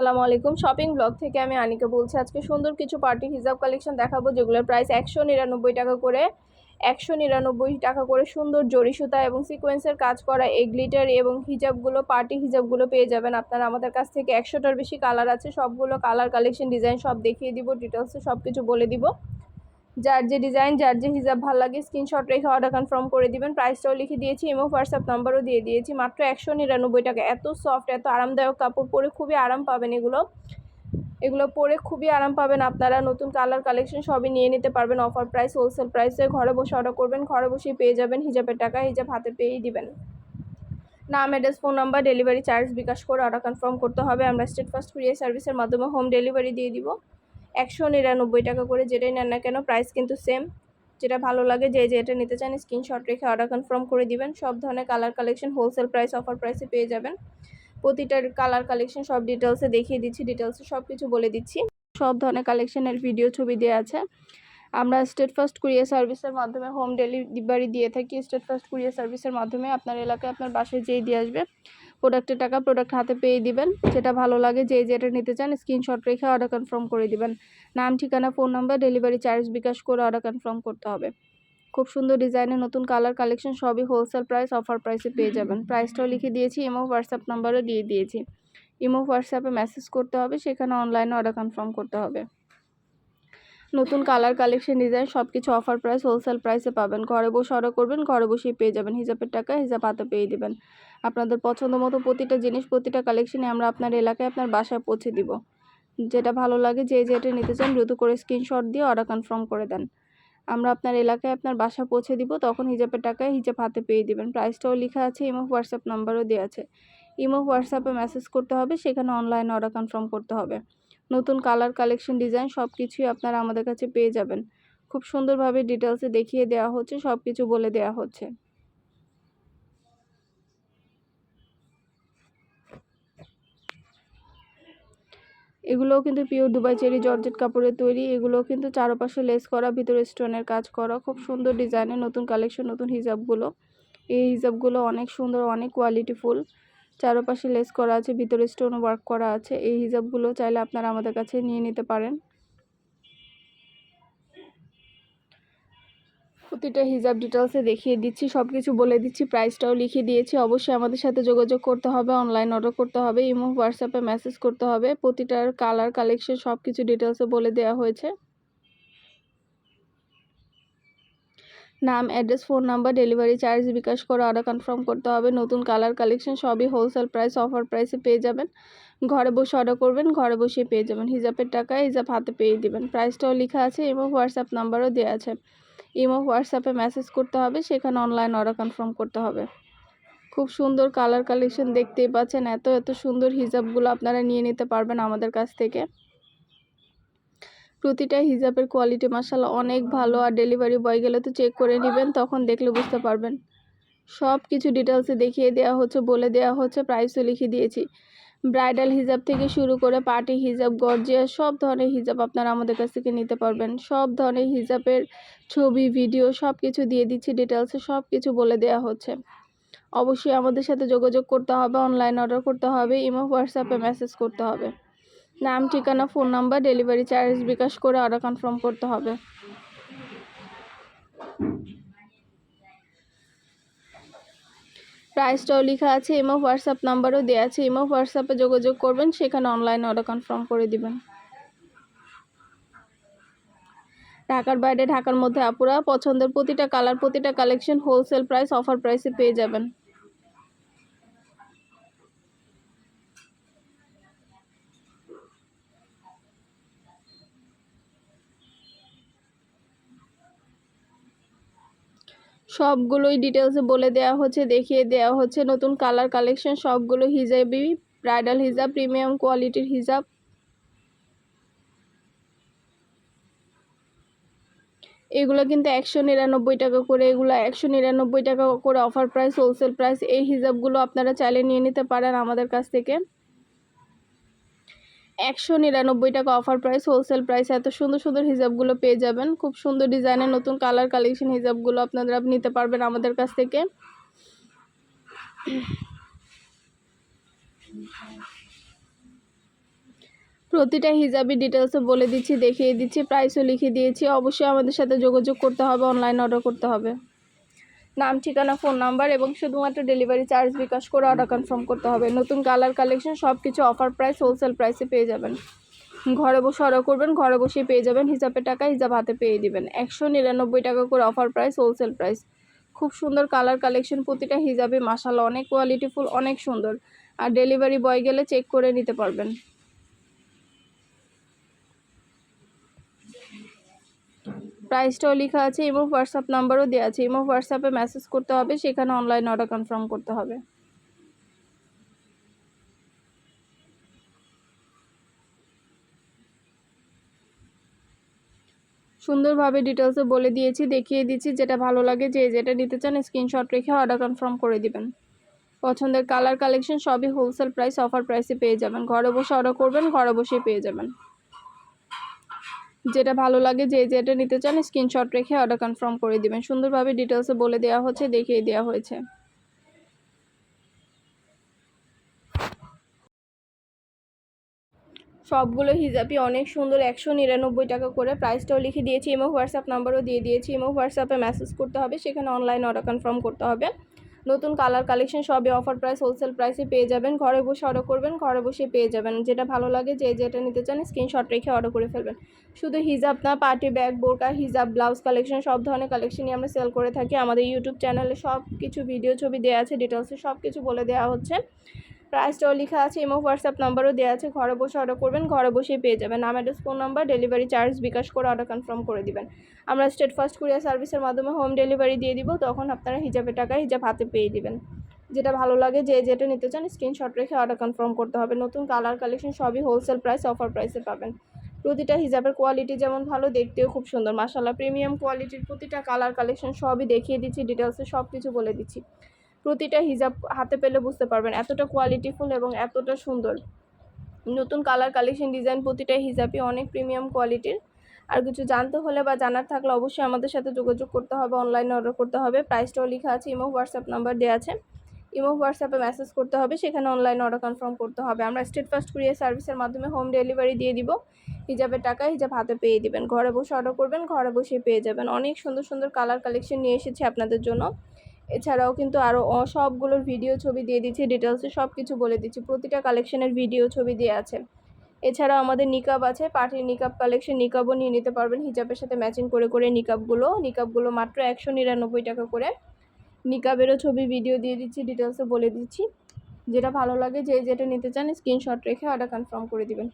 আসসালামু আলাইকুম। Shopping blog থেকে আমি আনিকা বলছি, আজকে সুন্দর কিছু পার্টি হিজাব কালেকশন দেখাবো, যেগুলোর প্রাইস একশো নিরানব্বই টাকা করে, একশো নিরানব্বই টাকা করে সুন্দর জরি সুতা এবং সিকোয়েন্সের কাজ করা এই গ্লিটার এবং হিজাবগুলো পার্টি হিজাবগুলো পেয়ে যাবেন আপনারা। আমাদের কাছ থেকে একশোটার বেশি কালার আছে, সবগুলো কালার কালেকশন ডিজাইন সব দেখিয়ে দিব ডিটেলসে সব কিছু বলে দিব। যার যে ডিজাইন, যার যে হিজাব ভালো লাগে স্ক্রিনশট রেখে অর্ডার কনফার্ম করে দিবেন। প্রাইসটাও লিখে দিয়েছি ইমো হোয়াটসঅ্যাপ নাম্বারও দিয়ে দিয়েছি। মাত্র একশো নিরানব্বই টাকা। এত সফট এত আরামদায়ক কাপড় পরে খুবই আরাম পাবেন এগুলো। এগুলো পরে খুবই আরাম পাবেন আপনারা। নতুন কালার কালেকশন সবই নিয়ে নিতে পারবেন। অফার প্রাইস হোলসেল প্রাইসে ঘরে বসে অর্ডার করবেন। ঘরে বসেই পেয়ে যাবেন হিজাবের টাকা। হিজাব হাতে পেয়েই দিবেন। নাম address phone number delivery charge bKash করে অর্ডার কনফার্ম করতে হবে। আমরা স্টেট ফার্স্ট কুরিয়ার সার্ভিসের মাধ্যমে হোম ডেলিভারি দিয়ে দিব। একশো নিরানব্বই টাকা করে যেটাই নেন না কেন প্রাইস কিন্তু সেম যেটা ভালো লাগে, যে যেটা নিতে চান স্ক্রিনশট রেখে অর্ডার কনফার্ম করে দিবেন। সব ধরনের colour collection wholesale price offer প্রাইসে পেয়ে যাবেন। প্রতিটার কালার কালেকশন সব ডিটেলসে দেখিয়ে দিচ্ছি ডিটেলসে সব কিছু বলে দিচ্ছি। সব ধরনের কালেকশনের ভিডিও ছবি দেওয়া আছে। আমরা স্টেট ফার্স্ট কুরিয়ার সার্ভিসের মাধ্যমে হোম ডেলিভারি দিয়ে থাকি। স্টেট ফার্স্ট কুরিয়ার সার্ভিসের মাধ্যমে আপনার এলাকায়, আপনার বাসায় যেই দিয়ে আসবে প্রোডাক্টের টাকা প্রোডাক্ট হাতে পেয়ে দিবেন। যেটা ভালো লাগে যে যেটা নিতে চান স্ক্রিনশট রেখে অর্ডার কনফার্ম করে দিবেন। নাম, ঠিকানা phone number delivery charge bKash করে অর্ডার কনফার্ম করতে হবে। খুব সুন্দর ডিজাইনের নতুন কালার কালেকশন সবই হোলসেল প্রাইস অফার প্রাইসে পেয়ে যাবেন। প্রাইসটাও লিখে দিয়েছি ইমো হোয়াটসঅ্যাপ নাম্বারও দিয়ে দিয়েছি। ইমো হোয়াটসঅ্যাপে মেসেজ করতে হবে, সেখানে অনলাইনে অর্ডার কনফার্ম করতে হবে। নতুন কালার কালেকশন ডিজাইন সব কিছু অফার প্রাইস হোলসেল প্রাইসে পাবেন। ঘরে বসে অর্ডার করবেন, ঘরে বসেই পেয়ে যাবেন। হিসাবের টাকা হিসাব হাতে পেয়ে দেবেন। আপনাদের পছন্দ মতো প্রতিটা জিনিস, প্রতিটা কালেকশনে আমরা আপনার এলাকায়, আপনার বাসায় পৌঁছে দিব। যেটা ভালো লাগে, যে যেটা নিতে চান, দ্রুত করে স্ক্রিনশট দিয়ে অর্ডার কনফার্ম করে দেন। আমরা আপনার এলাকায়, আপনার বাসা পৌঁছে দিব, তখন হিজাবের টাকায় হিজাব হাতে পেয়ে দিবেন। প্রাইসটাও লেখা আছে ইমো হোয়াটসঅ্যাপ নাম্বারও দেওয়া আছে। ইমো হোয়াটসঅ্যাপে মেসেজ করতে হবে, সেখানে অনলাইনে অর্ডার কনফার্ম করতে হবে। নতুন কালার কালেকশন ডিজাইন সব কিছুই আপনারা আমাদের কাছে পেয়ে যাবেন। খুব সুন্দরভাবে ডিটেলসে দেখিয়ে দেওয়া হচ্ছে সব কিছু বলে দেওয়া হচ্ছে। এগুলোও কিন্তু পিওর দুবাই চেরি জর্জেট কাপড়ের তৈরি, এগুলোও কিন্তু চারপাশে লেস করা, ভিতরে স্টোনের কাজ করা, খুব সুন্দর ডিজাইনের নতুন কালেকশন নতুন হিজাবগুলো। এই হিজাবগুলো অনেক সুন্দর, অনেক কোয়ালিটিফুল চারপাশে লেস করা আছে, ভিতরে স্টোন ওয়ার্ক করা আছে। এই হিজাবগুলো চাইলে আপনারা আমাদের কাছে নিয়ে নিতে পারেন। প্রতিটা হিজাব ডিটেলসে দেখিয়ে দিচ্ছি সব কিছু বলে দিচ্ছি প্রাইসটাও লিখে দিয়েছি। অবশ্যই আমাদের সাথে যোগাযোগ করতে হবে অনলাইন অর্ডার করতে হবে, ইমো হোয়াটসঅ্যাপে মেসেজ করতে হবে। প্রতিটার কালার কালেকশন সব কিছু ডিটেলসে বলে দেওয়া হয়েছে। নাম, address, phone number, delivery charge bKash করে অর্ডার কনফার্ম করতে হবে। নতুন কালার কালেকশন সবই হোলসেল প্রাইস অফার প্রাইসে পেয়ে যাবেন। ঘরে বসে অর্ডার করবেন, ঘরে বসে পেয়ে যাবেন। হিজাবের টাকায় হিজাব হাতে পেয়ে দেবেন। প্রাইসটাও লেখা আছে এবং হোয়াটসঅ্যাপ নাম্বারও দেওয়া আছে। ইমো হোয়াটসঅ্যাপে মেসেজ করতে হবে, সেখানে অনলাইন অর্ডার কনফার্ম করতে হবে। খুব সুন্দর কালার কালেকশন দেখতেই পাচ্ছেন। এত এত সুন্দর হিজাবগুলো আপনারা নিয়ে নিতে পারবেন আমাদের কাছ থেকে। প্রতিটা হিজাবের কোয়ালিটি মাসাল অনেক ভালো আর ডেলিভারি বয় গেলে তো চেক করে নেবেন, তখন দেখলে বুঝতে পারবেন। সব কিছু ডিটেলসে দেখিয়ে দেওয়া হচ্ছে, বলে দেওয়া হচ্ছে প্রাইসও লিখে দিয়েছি। ব্রাইডাল হিজাব থেকে শুরু করে পার্টি হিজাব গর্জিয়া সব ধরনের হিজাব আপনারা আমাদের কাছ থেকে নিতে পারবেন। সব ধরনের হিজাবের ছবি ভিডিও সব কিছু দিয়ে দিচ্ছি ডিটেলসে সব কিছু বলে দেওয়া হচ্ছে। অবশ্যই আমাদের সাথে যোগাযোগ করতে হবে অনলাইন অর্ডার করতে হবে ইমো হোয়াটসঅ্যাপে মেসেজ করতে হবে। নাম, ঠিকানা, phone number, delivery charge bKash করে অর্ডার কনফার্ম করতে হবে। প্রাইসটাও লেখা আছে ইমো হোয়াটসঅ্যাপ নাম্বারও দেওয়া আছে। ইমো হোয়াটসঅ্যাপে যোগাযোগ করবেন, সেখানে অনলাইনে অর্ডার কনফার্ম করে দিবেন। ঢাকার বাইরে, ঢাকার মধ্যে আপুরা পছন্দের প্রতিটা কালার প্রতিটা কালেকশন হোলসেল প্রাইস অফার প্রাইসে পেয়ে যাবেন। সবগুলোই ডিটেলসে বলে দেওয়া হচ্ছে, দেখিয়ে দেওয়া হচ্ছে। নতুন কালার কালেকশন সবগুলো হিজাবি ব্রাইডাল হিজাব প্রিমিয়াম কোয়ালিটির হিজাব এগুলো কিন্তু একশো নিরানব্বই টাকা করে, এগুলো একশো নিরানব্বই টাকা করে অফার প্রাইস হোলসেল প্রাইস এই হিজাবগুলো আপনারা চাইলে নিয়ে নিতে পারেন আমাদের কাছ থেকে। একশো নিরানব্বই টাকা অফার প্রাইস হোলসেল প্রাইস এত সুন্দর সুন্দর হিজাবগুলো পেয়ে যাবেন। খুব সুন্দর ডিজাইনের নতুন কালার কালেকশন হিজাবগুলো আপনারা নিতে পারবেন আমাদের কাছ থেকে। প্রতিটা হিজাবি ডিটেলসে বলে দিচ্ছি, দেখিয়ে দিচ্ছি প্রাইসও লিখে দিয়েছি। অবশ্যই আমাদের সাথে যোগাযোগ করতে হবে অনলাইন অর্ডার করতে হবে। নাম, ঠিকানা, ফোন নাম্বার এবং শুধুমাত্র ডেলিভারি চার্জ বিকাশ করে অর্ডার কনফার্ম করতে হবে। নতুন কালার কালেকশন সব কিছু অফার প্রাইস হোলসেল প্রাইসে পেয়ে যাবেন। ঘরে বসে অর্ডার করবেন, ঘরে বসেই পেয়ে যাবেন। হিসাবে টাকা হিসাব হাতে পেয়ে দিবেন। একশো নিরানব্বই টাকা করে অফার প্রাইস হোলসেল প্রাইস খুব সুন্দর কালার কালেকশন প্রতিটা হিজাবে মাসাল্লাহ অনেক কোয়ালিটিফুল অনেক সুন্দর। আর ডেলিভারি বয় গেলে চেক করে নিতে পারবেন। প্রাইসটাও লেখা আছে, এবং হোয়াটসঅ্যাপ নাম্বারও দেওয়া আছে। এবং হোয়াটসঅ্যাপে মেসেজ করতে হবে, সেখানে অনলাইন অর্ডার কনফার্ম করতে হবে। সুন্দরভাবে ডিটেলসে বলে দিয়েছি, দেখিয়ে দিচ্ছি, যেটা ভালো লাগে, যে যেটা নিতে চান স্ক্রিনশট রেখে অর্ডার কনফার্ম করে দিবেন। পছন্দের কালার কালেকশন সবই হোলসেল প্রাইস অফার প্রাইসে পেয়ে যাবেন। ঘরে বসে অর্ডার করবেন, ঘরে বসেই পেয়ে যাবেন। যেটা ভালো লাগে, যে যেটা নিতে চান স্ক্রিনশট রেখে অর্ডার কনফার্ম করে দিবেন। সুন্দরভাবে ডিটেলসে বলে দেওয়া হচ্ছে, দেখিয়ে দেওয়া হয়েছে। সবগুলো হিজাবই অনেক সুন্দর, একশো নিরানব্বই টাকা করে। প্রাইসটাও লিখে দিয়েছি ইমো হোয়াটসঅ্যাপ নাম্বারও দিয়ে দিয়েছি। ইমো হোয়াটসঅ্যাপে মেসেজ করতে হবে, সেখানে অনলাইন অর্ডার কনফার্ম করতে হবে। নতুন কালার কালেকশন সবই অফার প্রাইস হোলসেল প্রাইসে পেয়ে যাবেন। ঘরে বসে অর্ডার করবেন, ঘরে বসে পেয়ে যাবেন। যেটা ভালো লাগে, যে যেটা নিতে চান স্ক্রিনশট রেখে অর্ডার করে ফেলবেন। শুধু হিজাব না পার্টি ব্যাগ বোরকা হিজাব ব্লাউজ কালেকশন সব ধরনের কালেকশনই আমরা সেল করে থাকি। আমাদের ইউটিউব চ্যানেলে সব কিছু ভিডিও ছবি দেওয়া আছে ডিটেলসে সব কিছু বলে দেওয়া হচ্ছে। প্রাইসটাও লেখা আছে ইমো হোয়াটসঅ্যাপ নাম্বারও দেওয়া আছে, ঘরে বসে অর্ডার করবেন, ঘরে বসেই পেয়ে যাবেন। নাম address phone number delivery charge bKash করে অর্ডার কনফার্ম করে দিবেন। আমরা স্টেট ফার্স্ট কুরিয়ার সার্ভিসের মাধ্যমে হোম ডেলিভারি দিয়ে দিব, তখন আপনারা হিজাবের টাকা, হিজাব হাতে পেয়ে দিবেন। যেটা ভালো লাগে, যে যেটা নিতে চান স্ক্রিনশট রেখে অর্ডার কনফার্ম করতে হবে। নতুন কালার কালেকশন সবই হোলসেল প্রাইস অফার প্রাইসে পাবেন। প্রতিটা হিজাবের কোয়ালিটি যেমন ভালো, দেখতেও খুব সুন্দর। মাসাল্লাহ প্রিমিয়াম কোয়ালিটির প্রতিটা কালার কালেকশন সবই দেখিয়ে দিচ্ছি ডিটেলসে সব কিছু বলে দিচ্ছি। প্রতিটা হিজাব হাতে পেলে বুঝতে পারবেন এতটা কোয়ালিটিফুল এবং এতটা সুন্দর। নতুন কালার কালেকশন ডিজাইন প্রতিটা হিজাবই অনেক প্রিমিয়াম কোয়ালিটির আর কিছু জানতে হলে বা জানার থাকলে অবশ্যই আমাদের সাথে যোগাযোগ করতে হবে অনলাইনে অর্ডার করতে হবে। প্রাইসটাও লেখা আছে ইমো হোয়াটসঅ্যাপ নাম্বার দেওয়া আছে। ইমো হোয়াটসঅ্যাপে মেসেজ করতে হবে, সেখানে অনলাইনে অর্ডার কনফার্ম করতে হবে। আমরা স্টেট ফার্স্ট কুরিয়ার সার্ভিসের মাধ্যমে হোম ডেলিভারি দিয়ে দিব। হিজাবের টাকা হিজাব হাতে পেয়ে দিবেন। ঘরে বসে অর্ডার করবেন, ঘরে বসে পেয়ে যাবেন। অনেক সুন্দর সুন্দর কালার কালেকশন নিয়ে এসেছি আপনাদের জন্য। এছাড়াও কিন্তু আরও সবগুলোর ভিডিও ছবি দিয়ে দিচ্ছি ডিটেলসে সব কিছু বলে দিচ্ছি, প্রতিটা কালেকশনের ভিডিও ছবি দিয়ে আছে। এছাড়াও আমাদের নিকাব আছে, পার্টির নিকাব কালেকশন নিকাবও নিয়ে নিতে পারবেন, হিজাবের সাথে ম্যাচিং করে করে নিকাবগুলো নিকাবগুলো মাত্র একশো নিরানব্বই টাকা করে। নিকাবেরও ছবি ভিডিও দিয়ে দিচ্ছি ডিটেলসে বলে দিচ্ছি। যেটা ভালো লাগে, যে যেটা নিতে চান স্ক্রিনশট রেখে অর্ডার কনফার্ম করে দিবেন।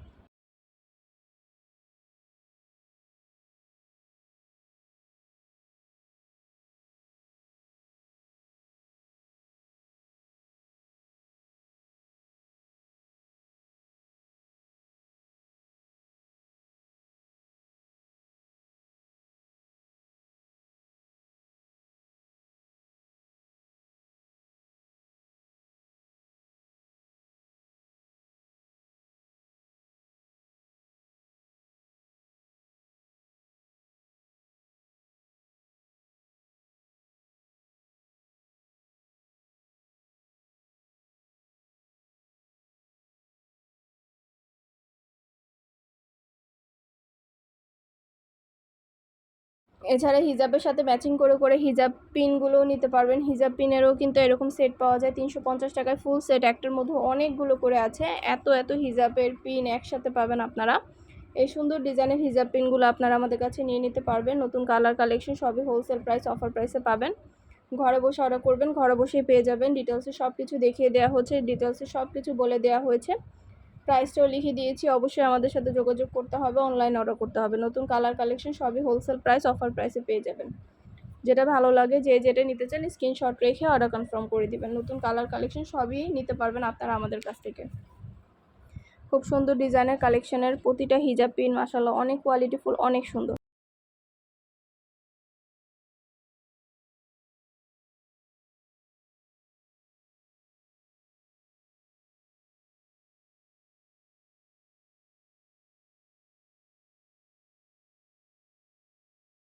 এছাড়া হিজাবের সাথে ম্যাচিং করে করে হিজাব পিনগুলোও নিতে পারবেন। হিজাব পিনেরও কিন্তু এরকম সেট পাওয়া যায়, তিনশো পঞ্চাশ টাকায় ফুল সেট একটার মধ্যে অনেকগুলো করে আছে। এত এত হিজাবের পিন একসাথে পাবেন আপনারা। এই সুন্দর ডিজাইনের হিজাব পিনগুলো আপনারা আমাদের কাছে নিয়ে নিতে পারবেন। নতুন কালার কালেকশন সবই হোলসেল প্রাইস অফার প্রাইসে পাবেন। ঘরে বসে অর্ডার করবেন, ঘরে বসেই পেয়ে যাবেন। ডিটেলসে সব কিছু দেখিয়ে দেওয়া হচ্ছে। ডিটেলসে সব কিছু বলে দেওয়া হয়েছে। প্রাইসটাও লিখে দিয়েছি। অবশ্যই আমাদের সাথে যোগাযোগ করতে হবে অনলাইন অর্ডার করতে হবে। নতুন কালার কালেকশন সবই হোলসেল প্রাইস অফার প্রাইসে পেয়ে যাবেন। যেটা ভালো লাগে, যে যেটা নিতে চান স্ক্রিনশট রেখে অর্ডার কনফার্ম করে দিবেন। নতুন কালার কালেকশন সবই নিতে পারবেন আপনারা আমাদের কাছ থেকে। খুব সুন্দর ডিজাইনের কালেকশনের প্রতিটা হিজাব পিন মাসাল্লাহ অনেক কোয়ালিটিফুল অনেক সুন্দর।